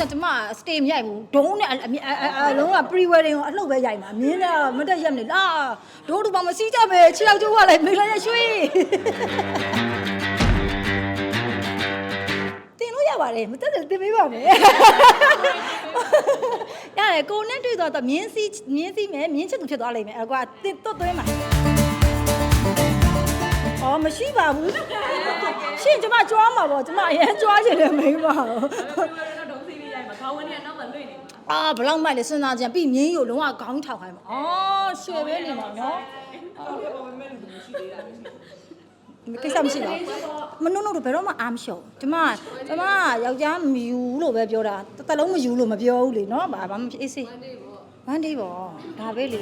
တေးမရိုက်ဘူးဒုံးနဲ့အအအအအလုံးက pre wedding ကိုအလှုပ်ပဲရိုက်မှာမြင်းနဲ့မတက်ရက်နေလားဒိုးတူပါမစီးကြပဲခြေရောက်ကျိုးကလည်းမိလာရရွှေတင်လို့ရပါတယ်မတက်တယ်တင်ပေးပါမယ်ရတယ်ကိုနဲ့တွေ့တော့မြင်းစီးမြင်းစီးမယ်မြင်းချစ်သူဖြစ်သွားလိမ့်မယ်အဲ့ကွာတင်တွတ်သွင်းပါအော်မရှိပါဘူးရှင်ကျမကြွားမှာပေါ့ကျမအရင်ကြွားချင်တယ်မိန်းမဟုတ် ဒုံးစီးပြီးရိုက်မှာခေါင်းဝန်းကြီးကနောက်မှလွင့်နေမှာအာဘလောက်မှလဲစဉ်းစားကြပြီးမြင်းရုံလုံးဝခေါင်းထောက်ခိုင်းမှာအော်ရွှေပဲနေမှာနော်ကိစ္စမရှိပါဘူးမနှုတ်နှုတ်တော့ဘယ်တော့မှအားမလျှော့ဘူးကျမကျမယောက်ျားမယူလို့ပဲပြောတာတစ်သက်လုံးမယူလို့မပြောဘူးလေနော်ဘာမှမဖြစ်အေးစေး one day ပေါ့ဒါပဲလေ